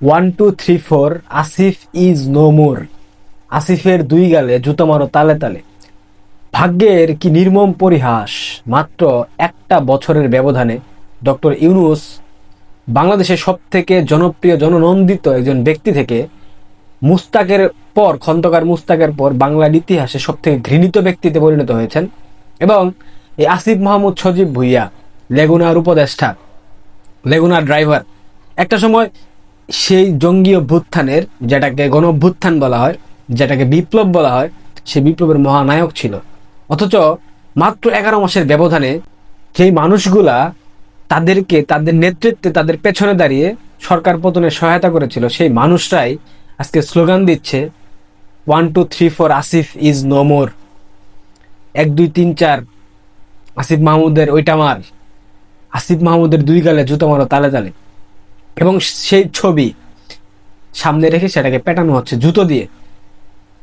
One two three four Asif is no more আসিফের দুই গালে জুতো মারো তালে তালে। ভাগ্যের কি নির্মম পরিহাস? মাত্র একটা বছরের ব্যবধানে ডক্টর ইউনুস বাংলাদেশের সব থেকে জনপ্রিয়, জননন্দিত একজন ব্যক্তি থেকে মুস্তাকের পর, খন্দকার মুস্তাকের পর বাংলার ইতিহাসে সব থেকে ঘৃণিত ব্যক্তিতে পরিণত হয়েছেন এবং এই আসিফ মাহমুদ সজীব ভুইয়া, লেগুনার উপদেষ্টা, লেগুনার ড্রাইভার। একটা সময় সেই জঙ্গি অভ্যুত্থানের, যেটাকে গণ অভ্যুত্থান বলা হয়, যেটাকে বিপ্লব বলা হয়, সে বিপ্লবের মহানায়ক ছিল। অথচ মাত্র এগারো মাসের ব্যবধানে যেই মানুষগুলা তাদেরকে, তাদের নেতৃত্বে, তাদের পেছনে দাঁড়িয়ে সরকার পতনে সহায়তা করেছিল। সেই মানুষরাই আজকে স্লোগান দিচ্ছে one two three four Asif is no more এক, দুই, তিন, চার আসিফ মাহমুদের ওইটা মার। আসিফ মাহমুদের দুই গালে জুতো মারো, তালে তালে। এবং সেই ছবি সামনে রেখে সেটাকে পেটানো হচ্ছে, জুতো দিয়ে।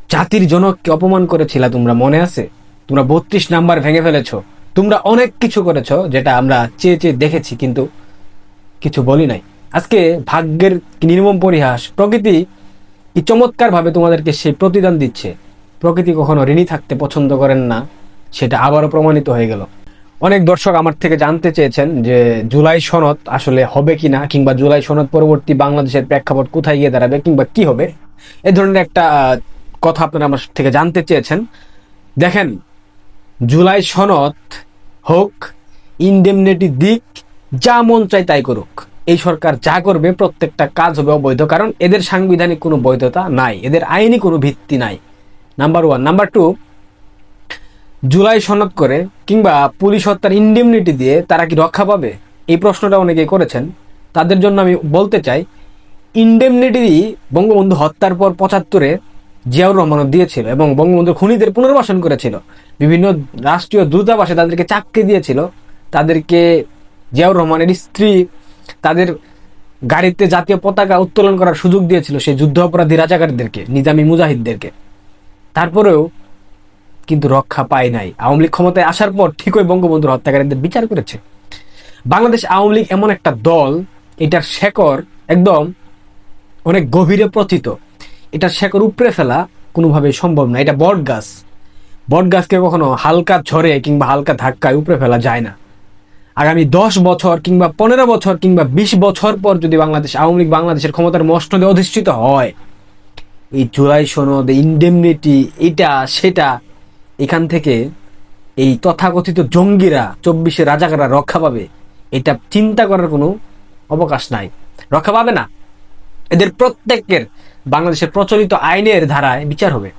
জাতির জনককে অপমান করেছিলা তোমরা, মনে আছে? তোমরা বত্রিশ নাম্বার ভেঙে ফেলেছো। তোমরা অনেক কিছু করেছ যেটা আমরা চেয়ে চেয়ে দেখেছি, কিন্তু কিছু বলি নাই। আজকে ভাগ্যের নির্মম পরিহাস, প্রকৃতি কি চমৎকার ভাবে তোমাদেরকে সেই প্রতিদান দিচ্ছে। প্রকৃতি কখনো ঋণী থাকতে পছন্দ করেন না, সেটা আবারও প্রমাণিত হয়ে গেল। অনেক দর্শক আমার থেকে জানতে চেয়েছেন যে জুলাই সনদ আসলে হবে কি না কিংবা জুলাই সনদ পরবর্তী বাংলাদেশের প্রেক্ষাপট কোথায় গিয়ে দাঁড়াবে, কিংবা কি হবে, এ ধরনের একটা কথা আপনারা আমার থেকে জানতে চেয়েছেন। দেখেন জুলাই সনদ হোক, ইনডেমনিটি দিক, যা মন চাই তাই করুক। এই সরকার যা করবে, প্রত্যেকটা কাজ হবে অবৈধ, কারণ এদের সাংবিধানিক কোনো বৈধতা নাই, এদের আইনি কোনো ভিত্তি নাই। Number one number two July সনদ করে কিংবা পুলিশ হত্যার ইনডেমনিটি দিয়ে তারা কি রক্ষা পাবে? এই প্রশ্নটা অনেকেই করেছেন। তাদের জন্য আমি বলতে চাই, ইনডেমনিটি বঙ্গবন্ধু হত্যার পর পঁচাত্তরে জিয়াউর রহমানও দিয়েছিল এবং বঙ্গবন্ধু খুনিদের পুনর্বাসন করেছিল। বিভিন্ন রাষ্ট্রীয় দূতাবাসে তাদেরকে চাকরি দিয়েছিল। তাদেরকে জিয়াউর রহমানের স্ত্রী তাদের গাড়িতে জাতীয় পতাকা উত্তোলন করার সুযোগ দিয়েছিল সেই যুদ্ধ অপরাধী রাজাকারদেরকে, নিজামী মুজাহিদদেরকে। তারপরেও কিন্তু রক্ষা পায় নাই। আওয়ামী লীগ ক্ষমতায় আসার পর ঠিকই বঙ্গবন্ধুর হত্যাকারীদের বিচার করেছে। বাংলাদেশ আওয়ামী লীগ এমন একটা দল, এটার শেকড় একদম অনেক গভীরে প্রথিত। এটার শেকড় উপড়ে ফেলা কোনোভাবেই সম্ভব না। এটা বট গাছ। বট গাছকে কখনো হালকা ঝড়ে কিংবা হালকা ধাক্কায় উপড়ে ফেলা যায় না। আগামী দশ বছর কিংবা পনেরো বছর কিংবা বিশ বছর পর যদি বাংলাদেশ, আওয়ামী লীগ বাংলাদেশের ক্ষমতার মসনদে অধিষ্ঠিত হয়, এই জুলাই সনদ, ইনডেমনিটি, এটা, সেটা, এখান থেকে এই তথাকথিত জঙ্গিরা, চব্বিশে রাজাকাররা রক্ষা পাবে, এটা চিন্তা করার কোনো অবকাশ নাই। রক্ষা পাবে না। এদের প্রত্যেকের বাংলাদেশের প্রচলিত আইনের ধারায় বিচার হবে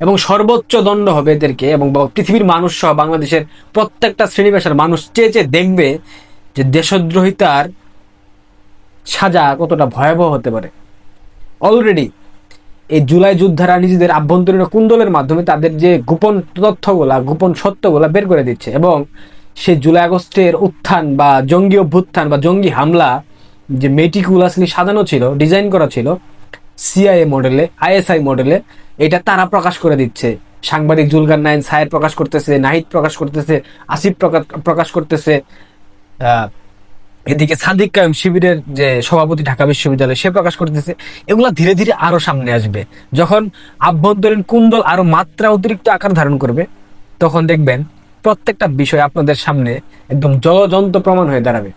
এবং সর্বোচ্চ দণ্ড হবে এদেরকে এবং পৃথিবীর মানুষ সহ বাংলাদেশের প্রত্যেকটা শ্রেণি পেশার মানুষ চেয়ে চেয়ে দেখবে যে দেশদ্রোহিতার সাজা কতটা ভয়াবহ হতে পারে। অলরেডি এই জুলাই যোদ্ধারা নিজেদের আভ্যন্তরীণ কুণ্ডলের মাধ্যমে তাদের যে গোপন তথ্যগুলা, গোপন সত্যগুলা বের করে দিচ্ছে এবং সেই জুলাই আগস্টের উত্থান বা জঙ্গি অভ্যুত্থান বা জঙ্গি হামলা যে মেটিকুলাসলি সাজানো ছিল, ডিজাইন করা ছিল সিআইএ মডেলে আইএসআই মডেলে এটা তারা প্রকাশ করে দিচ্ছে। সাংবাদিক জুলকার নাইন সায়ের প্রকাশ করতেছে, নাহিদ প্রকাশ করতেছে, আসিফ প্রকাশ করতেছে। এদিকে সাদিক কায়েম শিবিরের যে সভাপতি ঢাকা বিশ্ববিদ্যালয়, সে প্রকাশ করতেছে। এগুলা ধীরে ধীরে আরও সামনে আসবে। যখন আভ্যন্তরীণ কুণ্ডল আরও মাত্রা অতিরিক্ত আকার ধারণ করবে, তখন দেখবেন প্রত্যেকটা বিষয় আপনাদের সামনে একদম জলজন্ত প্রমাণ হয়ে দাঁড়াবে।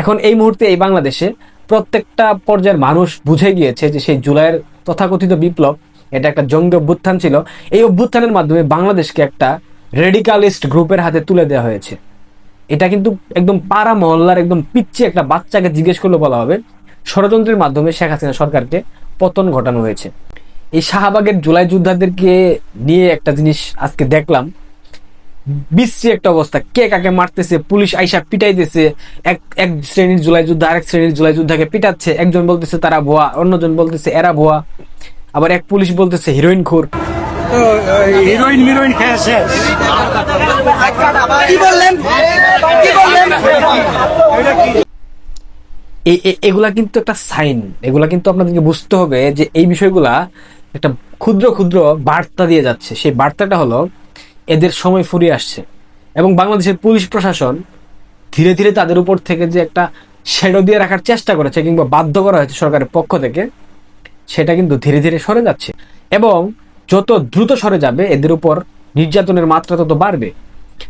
এখন এই মুহূর্তে এই বাংলাদেশে প্রত্যেকটা পর্যায়ের মানুষ বুঝে গিয়েছে যে সেই জুলাইয়ের তথাকথিত বিপ্লব, এটা একটা জঙ্গি অভ্যুত্থান ছিল। এই অভ্যুত্থানের মাধ্যমে বাংলাদেশকে একটা রেডিকালিস্ট গ্রুপের হাতে তুলে দেওয়া হয়েছে। এটা কিন্তু একদম পাড়া মহল্লার একদম পিচ্ছি একটা বাচ্চাকে জিজ্ঞেস করলে বলা হবে, ষড়যন্ত্রের মাধ্যমে শেখ হাসিনা সরকারকে পতন ঘটানো হয়েছে। এই শাহবাগের জুলাই যোদ্ধাদেরকে নিয়ে একটা জিনিস আজকে দেখলাম বিশ্রী একটা অবস্থা। কে কাকে মারতেছে পুলিশ আইসা পিটাইতেছে এক এক শ্রেণির জুলাই যুদ্ধ আরেক শ্রেণির জুলাই যোদ্ধাকে পিটাচ্ছে একজন বলতেছে তারা ভুয়া অন্যজন বলতেছে এরা ভুয়া আবার এক পুলিশ বলতেছে হিরোইন খোর। হিরোইন হিরোইন খেয়ে শেষ কি বললেন? কি বললেন? এগুলা কিন্তু একটা সাইন। এগুলা কিন্তু আপনাদেরকে বুঝতে হবে যে এই বিষয়গুলা একটা ক্ষুদ্র ক্ষুদ্র বার্তা দিয়ে যাচ্ছে। সেই বার্তাটা হলো এদের সময় ফুরিয়ে আসছে। এবং বাংলাদেশের পুলিশ প্রশাসন ধীরে ধীরে তাদের উপর থেকে যে একটা শ্যাডো দিয়ে রাখার চেষ্টা করেছে কিংবা বাধ্য করা হয়েছে সরকারের পক্ষ থেকে, সেটা কিন্তু ধীরে ধীরে সরে যাচ্ছে। এবং যত দ্রুত সরে যাবে, এদের উপর নির্যাতনের মাত্রা তত বাড়বে।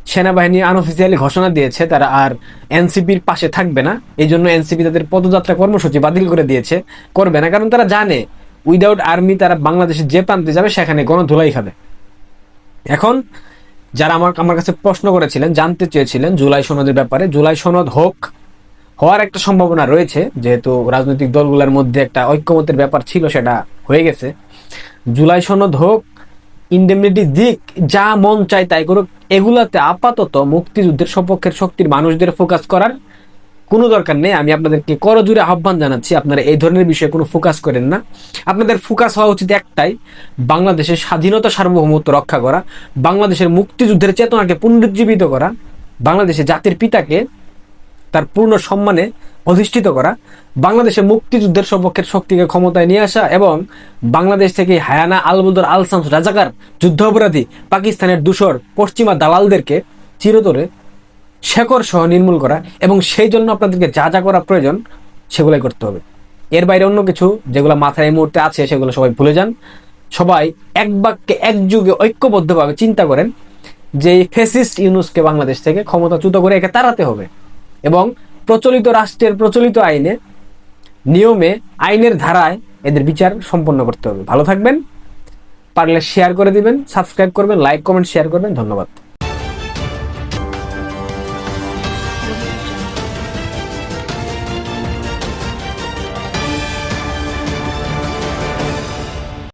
সেনাবাহিনী আনঅফিসিয়ালি ঘোষণা দিয়েছে, তারা আর এনসিপির পাশে থাকবে না। এই জন্য এনসিপি তাদের পদযাত্রা কর্মসূচি বাতিল করে দিয়েছে, করবে না। কারণ তারা জানে উইদাউট আর্মি তারা বাংলাদেশে যে প্রান্তে যাবে, সেখানে গণধুলাই খাবে। এখন যারা আমার আমার কাছে প্রশ্ন করেছিলেন, জানতে চেয়েছিলেন জুলাই সনদের ব্যাপারে, জুলাই সনদ হোক, হওয়ার একটা সম্ভাবনা রয়েছে, যেহেতু রাজনৈতিক দলগুলোর মধ্যে একটা ঐক্যমতের ব্যাপার ছিল, সেটা হয়ে গেছে। জুলাই সনদ হোক ইন্ডেমনিটি দিক, যা মন চায় তাই করুক, এগুলাতে আপাতত মুক্তিযুদ্ধের সপক্ষের শক্তির মানুষদের ফোকাস করার কোনো দরকার নেই, আমি আপনাদেরকে করজোরে আহ্বান জানাচ্ছি, আপনারা এই ধরনের বিষয়ে কোনো ফোকাস করেন না। আপনাদের ফোকাস হওয়া উচিত একটাই, বাংলাদেশের স্বাধীনতা সার্বভৌমত্ব রক্ষা করা, বাংলাদেশের মুক্তিযুদ্ধের চেতনাকে পুনরুজ্জীবিত করা বাংলাদেশের জাতির পিতাকে তার পূর্ণ সম্মানে অধিষ্ঠিত করা, বাংলাদেশে মুক্তিযুদ্ধের সপক্ষের শক্তিকে ক্ষমতায় নিয়ে আসা এবং বাংলাদেশ থেকে হায়ানা আলবদর আল শামস রাজাকার যুদ্ধ অপরাধী পাকিস্তানের দূষর পশ্চিমা দালালদেরকে চিরতরে শেকড় সহ নির্মূল করা এবং সেই জন্য আপনাদেরকে যা যা করা প্রয়োজন সেগুলাই করতে হবে। এর বাইরে অন্য কিছু যেগুলো মাথায় এই মুহূর্তে আছে সেগুলো সবাই ভুলে যান। সবাই এক বাক্যে একযুগে ঐক্যবদ্ধভাবে চিন্তা করেন যে এই ফেসিস্ট ইউনুসকে বাংলাদেশ থেকে ক্ষমতাচ্যুত করে একে তাড়াতে হবে এবং প্রচলিত রাষ্ট্রের প্রচলিত আইনে, নিয়মে, আইনের ধারায় এদের বিচার সম্পন্ন করতে হবে। ভালো থাকবেন, পারলে শেয়ার করে দিবেন সাবস্ক্রাইব করবেন লাইক কমেন্ট শেয়ার করবেন, ধন্যবাদ।